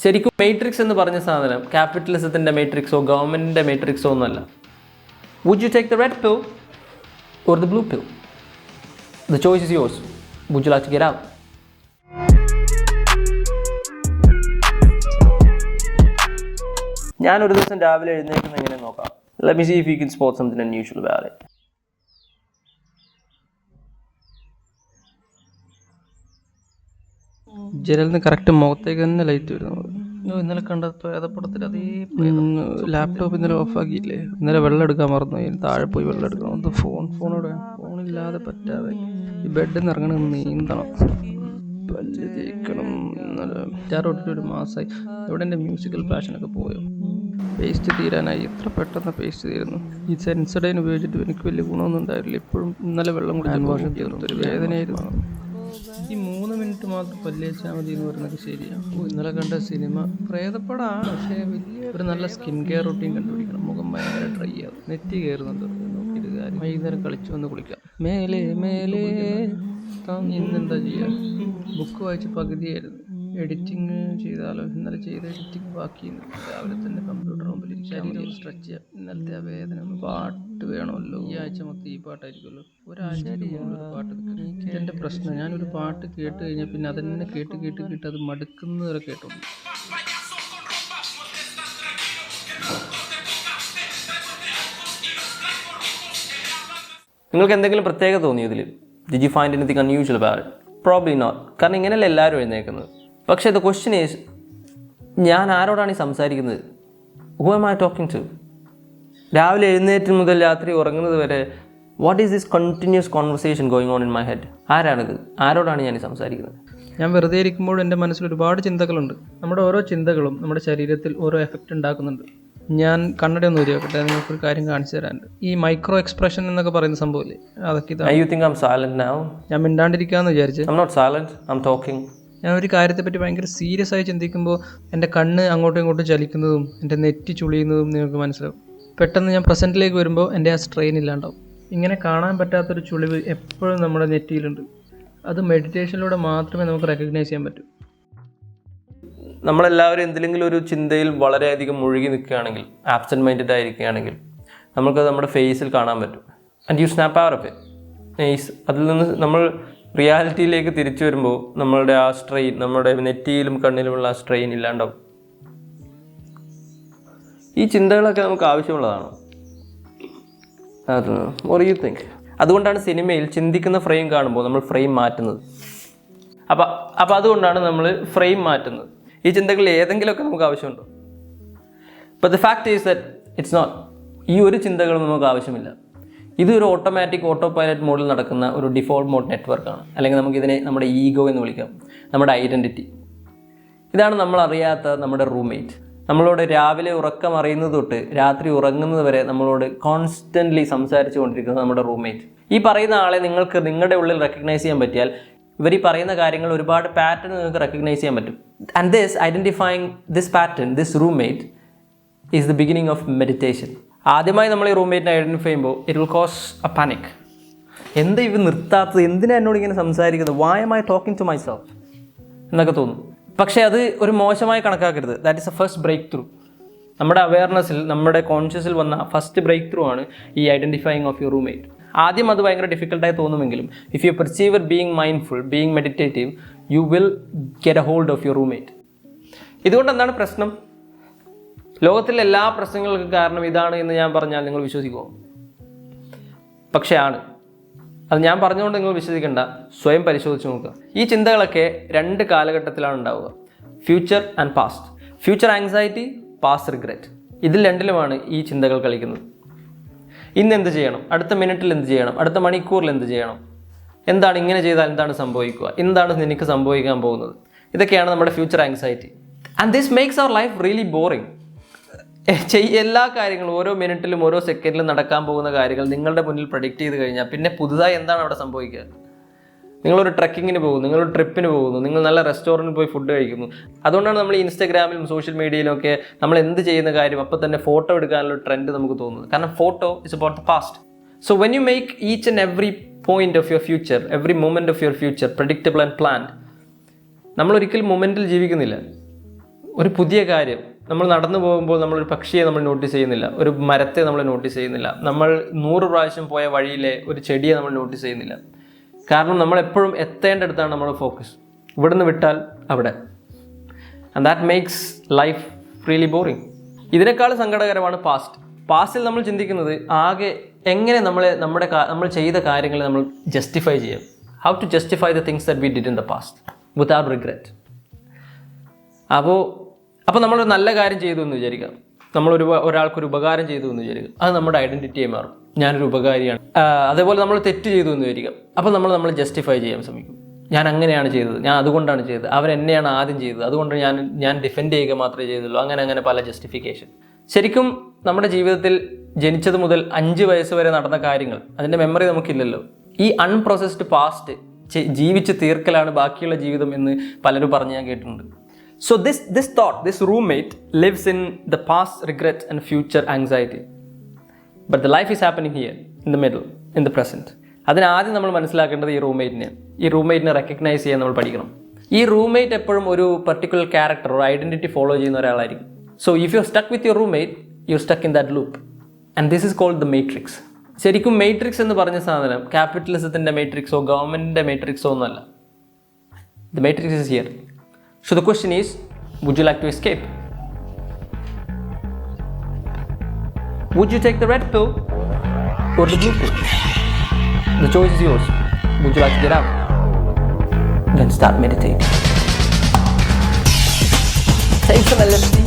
ശരിക്കും മേട്രിക്സ് എന്ന് പറഞ്ഞ സാധനം ക്യാപിറ്റലിസത്തിന്റെ മേട്രിക്സോ ഗവൺമെന്റിന്റെ മേട്രിക്സോ ഒന്നുമല്ല. Would you take the red pill or the blue pill the choice is yours would you like to get out ഞാൻ ഒരു ദിവസം രാവിലെ എഴുന്നേൽക്കുന്ന എങ്ങനെ നോക്കാം? Let me see if you can spot something unusual it. ജനലിൽ നിന്ന് കറക്റ്റ് മുഖത്തേക്ക് തന്നെ ലൈറ്റ് വരുന്നത് ഇന്നലെ കണ്ട പ്രേതപ്പടത്തിൽ അതേ ലാപ്ടോപ്പ് ഇന്നലെ ഓഫാക്കിയില്ലേ ഇന്നലെ വെള്ളം എടുക്കാൻ മറന്നു. താഴെ പോയി വെള്ളം എടുക്കണം. അത് ഫോൺ ഫോണോടെ ഫോണില്ലാതെ പറ്റാതെ. ഈ ബെഡിൽ നിന്ന് ഇറങ്ങണം നീന്തണം. പല്ല് തേക്കണം. ഇന്നലെ തൊട്ടിട്ട് ഒരു മാസമായി എവിടെ എന്റെ മ്യൂസിക്കൽ പാഷനൊക്കെ പോയോ? പേസ്റ്റ് തീരാനായി. എത്ര പെട്ടെന്ന് പേസ്റ്റ് തീരുന്നു. ഈ സെൻസഡൈൻ ഉപയോഗിച്ചിട്ട് എനിക്ക് വലിയ ഗുണമൊന്നും ഉണ്ടായില്ല ഇപ്പോഴും ഇന്നലെ വെള്ളം കുടിക്കാൻ ഒരു വേദനയായിരുന്നു. ഈ മൂന്ന് മിനിറ്റ് മാത്രം പല്ലേച്ചാൽ മതി എന്ന് പറയുന്നത് ശരിയാണ് ഓ, ഇന്നലെ കണ്ട സിനിമ പ്രേതപ്പടാണ്. പക്ഷേ വലിയ ഒരു നല്ല സ്കിൻ കെയർ റൊട്ടീൻ കണ്ടുപിടിക്കണം. മുഖം ഭയങ്കര ഡ്രൈ ആവും. നെറ്റി കയറുന്നുണ്ട്. നോക്കിയിട്ട് കാര്യം. വൈകുന്നേരം കളിച്ചു വന്ന് കുളിക്കാം. മേലെ മേലെ താൻ ഇന്നെന്താ ചെയ്യുക ബുക്ക് വായിച്ച് പകുതിയായിരുന്നു. എഡിറ്റിംഗ് ചെയ്താലോ? ഇന്നലെ ചെയ്ത എഡിറ്റിങ് ബാക്കി. രാവിലെ തന്നെ കമ്പ്യൂട്ടർ മുമ്പിൽ ശരീരം സ്ട്രെച്ച് ചെയ്യാം. ഇന്നലത്തെ ആ വേദന ഒന്ന് പാട്ട് വേണമല്ലോ. ഈ ആഴ്ച മൊത്തം ഈ പാട്ടായിരിക്കുമല്ലോ. ഒരാഴ്ച ഒരു പാട്ട്. ഇതെന്റെ പ്രശ്നം. ഞാനൊരു പാട്ട് കേട്ട് കഴിഞ്ഞാൽ പിന്നെ അതന്നെ കേട്ട് കേട്ട് കേട്ട് അത് മടുക്കുന്നത് വരെ കേട്ടോണ്ട് നിങ്ങൾക്ക് എന്തെങ്കിലും പ്രത്യേകത തോന്നിയതിൽ did you find anything unusual but probably not കാരണം ഇങ്ങനെയല്ല എല്ലാവരും എഴുന്നേക്കുന്നത്. പക്ഷേ ദ ക്വസ്റ്റ്യൻ ഈസ് ഞാൻ ആരോടാണ് ഈ സംസാരിക്കുന്നത്? Who am I talking to രാവിലെ എഴുന്നേറ്റ് മുതൽ രാത്രി ഉറങ്ങുന്നത് വരെ what is this continuous conversation going on in my head ആരാണിത്? ആരോടാണ് ഞാൻ ഈ സംസാരിക്കുന്നത്? ഞാൻ വെറുതെ ഇരിക്കുമ്പോൾ എന്റെ മനസ്സിൽ ഒരുപാട് ചിന്തകളുണ്ട്. നമ്മുടെ ഓരോ ചിന്തകളും നമ്മുടെ ശരീരത്തിൽ ഓരോ എഫക്റ്റ് ഉണ്ടാക്കുന്നുണ്ട്. ഞാൻ കണ്ണട ഒന്ന് ഉപയോഗിക്കട്ടെ വെക്കട്ടെ നിങ്ങൾക്കൊരു കാര്യം കാണിച്ചു തരാനുണ്ട്. ഈ മൈക്രോ എക്സ്പ്രഷൻ എന്നൊക്കെ പറയുന്ന സംഭവമില്ലേ? അതൊക്കെ I you think I'm silent now ഞാൻ മിണ്ടാണ്ടിരിക്കാന്ന് വിചാരിച്ചു. I'm not silent I am talking ഞാൻ ഒരു കാര്യത്തെപ്പറ്റി ഭയങ്കര സീരിയസ് ആയി ചിന്തിക്കുമ്പോൾ എന്റെ കണ്ണ് അങ്ങോട്ടും ഇങ്ങോട്ടും ചലിക്കുന്നതും എന്റെ നെറ്റി ചുളിയുന്നതും നിങ്ങൾക്ക് മനസ്സിലാവും. പെട്ടെന്ന് ഞാൻ പ്രസന്റിലേക്ക് വരുമ്പോൾ എന്റെ ആ സ്ട്രെയിൻ ഇല്ലാണ്ടാവും. ഇങ്ങനെ കാണാൻ പറ്റാത്തൊരു ചുളിവ് എപ്പോഴും നമ്മുടെ നെറ്റിയിലുണ്ട്. അത് മെഡിറ്റേഷനിലൂടെ മാത്രമേ നമുക്ക് റെക്കഗ്നൈസ് ചെയ്യാൻ പറ്റൂ. നമ്മളെല്ലാവരും എന്തെങ്കിലും ഒരു ചിന്തയിൽ വളരെയധികം മുഴുകി നിൽക്കുകയാണെങ്കിൽ ആബ്സെന്റ് മൈൻഡഡ് ആയിരിക്കുകയാണെങ്കിൽ നമുക്കത് നമ്മുടെ ഫേസിൽ കാണാൻ പറ്റും. And you snap our of nice അതിൽ നിന്ന് നമ്മൾ റിയാലിറ്റിയിലേക്ക് തിരിച്ചു വരുമ്പോൾ നമ്മളുടെ ആ സ്ട്രെയിൻ നമ്മുടെ നെറ്റിയിലും കണ്ണിലുമുള്ള ആ സ്ട്രെയിൻ ഇല്ലാണ്ടാവും. ഈ ചിന്തകളൊക്കെ നമുക്ക് ആവശ്യമുള്ളതാണോ? അത് ഓർ യു തിങ്ക് അതുകൊണ്ടാണ് സിനിമയിൽ ചിന്തിക്കുന്ന ഫ്രെയിം കാണുമ്പോൾ നമ്മൾ ഫ്രെയിം മാറ്റുന്നത്. അപ്പം അപ്പം അതുകൊണ്ടാണ് നമ്മൾ ഫ്രെയിം മാറ്റുന്നത്. ഈ ചിന്തകളിൽ ഏതെങ്കിലുമൊക്കെ നമുക്ക് ആവശ്യമുണ്ടോ? But the fact is that it's not ഈ ഒരു ചിന്തകളും നമുക്ക് ആവശ്യമില്ല. ഇതൊരു ഓട്ടോമാറ്റിക് ഓട്ടോ പൈലറ്റ് മോഡിൽ നടക്കുന്ന ഒരു ഡിഫോൾട്ട് മോഡ് നെറ്റ്വർക്കാണ് അല്ലെങ്കിൽ നമുക്കിതിനെ നമ്മുടെ ഈഗോ എന്ന് വിളിക്കാം. നമ്മുടെ ഐഡന്റിറ്റി ഇതാണ് നമ്മൾ അറിയാത്ത നമ്മുടെ റൂംമേറ്റ് നമ്മളോട് രാവിലെ ഉറക്കം അറിയുന്നത് തൊട്ട് രാത്രി ഉറങ്ങുന്നത് വരെ നമ്മളോട് കോൺസ്റ്റന്റ്ലി സംസാരിച്ചു കൊണ്ടിരിക്കുന്നത് നമ്മുടെ റൂംമേറ്റ് ഈ പറയുന്ന ആളെ നിങ്ങൾക്ക് നിങ്ങളുടെ ഉള്ളിൽ റെക്കഗ്നൈസ് ചെയ്യാൻ പറ്റിയാൽ ഇവർ ഈ പറയുന്ന കാര്യങ്ങൾ ഒരുപാട് പാറ്റേൺ നിങ്ങൾക്ക് റെക്കഗ്നൈസ് ചെയ്യാൻ പറ്റും. And this identifying this pattern this roommate is the beginning of meditation ആദ്യമായി നമ്മൾ ഈ റൂംമേറ്റിനെ ഐഡന്റിഫൈ ചെയ്യുമ്പോൾ it will cause a panic എന്താ ഇവ നിർത്താത്തത്? എന്തിനാ എന്നോട് ഇങ്ങനെ സംസാരിക്കുന്നത്? വായ മൈ ടോക്കിംഗ് ടു മൈസെൽഫ് എന്നൊക്കെ തോന്നും. പക്ഷേ അത് ഒരു മോശമായി കണക്കാക്കരുത്. That is a first breakthrough നമ്മുടെ അവയർനെസ്സിൽ നമ്മുടെ കോൺഷ്യസിൽ വന്ന ഫസ്റ്റ് ബ്രേക്ക് ത്രൂ ആണ് ഈ ഐഡന്റിഫൈങ് ഓഫ് യുവർ റൂംമേറ്റ് ആദ്യം അത് ഭയങ്കര ഡിഫിക്കൽട്ടായി തോന്നുമെങ്കിലും if you persevere being mindful being meditative you will get a hold of your roommate ഇതുകൊണ്ട് എന്താണ് പ്രശ്നം? ലോകത്തിലെ എല്ലാ പ്രശ്നങ്ങൾക്കും കാരണം ഇതാണ് എന്ന് ഞാൻ പറഞ്ഞാൽ നിങ്ങൾ വിശ്വസിക്കുമോ പക്ഷേ ആണ്. അത് ഞാൻ പറഞ്ഞുകൊണ്ട് നിങ്ങൾ വിശ്വസിക്കേണ്ട. സ്വയം പരിശോധിച്ച് നോക്കുക. ഈ ചിന്തകളൊക്കെ രണ്ട് കാലഘട്ടത്തിലാണ് ഉണ്ടാവുക. Future and past future anxiety past regret ഇതിൽ രണ്ടിലുമാണ് ഈ ചിന്തകൾ കളിക്കുന്നത്. ഇന്ന് എന്ത് ചെയ്യണം? അടുത്ത മിനിറ്റിൽ എന്ത് ചെയ്യണം? അടുത്ത മണിക്കൂറിൽ എന്ത് ചെയ്യണം? എന്താണ് ഇങ്ങനെ ചെയ്താൽ എന്താണ് സംഭവിക്കുക? എന്താണ് നിനക്ക് സംഭവിക്കാൻ പോകുന്നത്? ഇതൊക്കെയാണ് നമ്മുടെ future anxiety and this makes our life really ചെയ് എല്ലാ കാര്യങ്ങളും ഓരോ മിനിറ്റിലും ഓരോ സെക്കൻഡിലും നടക്കാൻ പോകുന്ന കാര്യങ്ങൾ നിങ്ങളുടെ മുന്നിൽ പ്രഡിക്റ്റ് ചെയ്ത് കഴിഞ്ഞാൽ പിന്നെ പുതുതായി എന്താണ് അവിടെ സംഭവിക്കുക? നിങ്ങളൊരു ട്രക്കിങ്ങിന് പോകുന്നു നിങ്ങളൊരു ട്രിപ്പിന് പോകുന്നു നിങ്ങൾ നല്ല റെസ്റ്റോറന്റിൽ പോയി ഫുഡ് കഴിക്കുന്നു. അതുകൊണ്ടാണ് നമ്മൾ ഇൻസ്റ്റാഗ്രാമിലും സോഷ്യൽ മീഡിയയിലും ഒക്കെ നമ്മൾ എന്ത് ചെയ്യുന്ന കാര്യം അപ്പോൾ തന്നെ ഫോട്ടോ എടുക്കാനുള്ള ട്രെൻഡ് നമുക്ക് തോന്നുന്നത്. കാരണം photo is about the past so when you make each and every point of your future every moment of your future predictable and നമ്മൾ ഒരിക്കലും മൊമെന്റിൽ ജീവിക്കുന്നില്ല. ഒരു പുതിയ കാര്യം നമ്മൾ നടന്നു പോകുമ്പോൾ നമ്മളൊരു പക്ഷിയെ നമ്മൾ നോട്ടീസ് ചെയ്യുന്നില്ല. ഒരു മരത്തെ നമ്മൾ നോട്ടീസ് ചെയ്യുന്നില്ല. നമ്മൾ നൂറ് പ്രാവശ്യം പോയ വഴിയിലെ ഒരു ചെടിയെ നമ്മൾ നോട്ടീസ് ചെയ്യുന്നില്ല. കാരണം നമ്മൾ എപ്പോഴും എത്തേണ്ടടുത്താണ് നമ്മുടെ ഫോക്കസ് ഇവിടുന്ന് വിട്ടാൽ അവിടെ. And that makes life really boring ഇതിനേക്കാൾ സങ്കടകരമാണ് പാസ്റ്റ് പാസ്റ്റിൽ നമ്മൾ ചിന്തിക്കുന്നത് ആകെ എങ്ങനെ നമ്മളെ നമ്മുടെ നമ്മൾ ചെയ്ത കാര്യങ്ങളെ നമ്മൾ ജസ്റ്റിഫൈ ചെയ്യാം. How to justify the things that we did in the past without regret അപ്പോൾ അപ്പോൾ നമ്മളൊരു നല്ല കാര്യം ചെയ്തു എന്ന് വിചാരിക്കാം നമ്മളൊരു ഒരാൾക്കൊരു ഉപകാരം ചെയ്തു എന്ന് വിചാരിക്കാം അത് നമ്മുടെ ഐഡന്റിറ്റിയായി മാറും. ഞാനൊരു ഉപകാരിയാണ്. അതേപോലെ നമ്മൾ തെറ്റ് ചെയ്തു എന്ന് വിചാരിക്കാം അപ്പോൾ നമ്മൾ നമ്മൾ ജസ്റ്റിഫൈ ചെയ്യാൻ ശ്രമിക്കും. ഞാൻ അങ്ങനെയാണ് ചെയ്തത്. ഞാൻ അതുകൊണ്ടാണ് ചെയ്തത്. അവർ എന്നെയാണ് ആദ്യം ചെയ്തത്. അതുകൊണ്ട് ഞാൻ ഞാൻ ഡിഫെൻഡ് ചെയ്യുക മാത്രമേ ചെയ്തുള്ളൂ. അങ്ങനെ അങ്ങനെ പല ജസ്റ്റിഫിക്കേഷൻ ശരിക്കും നമ്മുടെ ജീവിതത്തിൽ ജനിച്ചത് മുതൽ അഞ്ച് വയസ്സ് വരെ നടന്ന കാര്യങ്ങൾ അതിന്റെ മെമ്മറി നമുക്കില്ലല്ലോ. ഈ അൺപ്രോസസ്ഡ് പാസ്റ്റ് ജീവിച്ച് തീർക്കലാണ് ബാക്കിയുള്ള ജീവിതം എന്ന് പലരും പറഞ്ഞു ഞാൻ കേട്ടിട്ടുണ്ട്. So this this thought, this roommate lives in the past regret and future anxiety. But the life is happening here, in the middle, in the present. അതിന് ആദ്യം നമ്മൾ മനസ്സിലാക്കേണ്ടത് ഈ റൂംമേറ്റിനെ ഈ റൂംമേറ്റിനെ റെക്കഗ്നൈസ് ചെയ്യാൻ നമ്മൾ പഠിക്കണം ഈ റൂംമേറ്റ് എപ്പോഴും ഒരു പെർട്ടിക്കുലർ ക്യാരക്ടർ ഒരു ഐഡന്റിറ്റി ഫോളോ ചെയ്യുന്ന ഒരാളായിരിക്കും so if you stuck with your roommate you stuck in that loop and this is called the matrix ശരിക്കും മേട്രിക്സ് എന്ന് പറഞ്ഞ സാധനം ക്യാപിറ്റലിസത്തിന്റെ മേട്രിക്സോ ഗവൺമെന്റിന്റെ മേട്രിക്സോ ഒന്നുമല്ല the matrix is here. So the question is would you like to escape? Would you take the red pill or the blue pill? The choice is yours. Would you like to get out? Then start meditating. Take some LSD.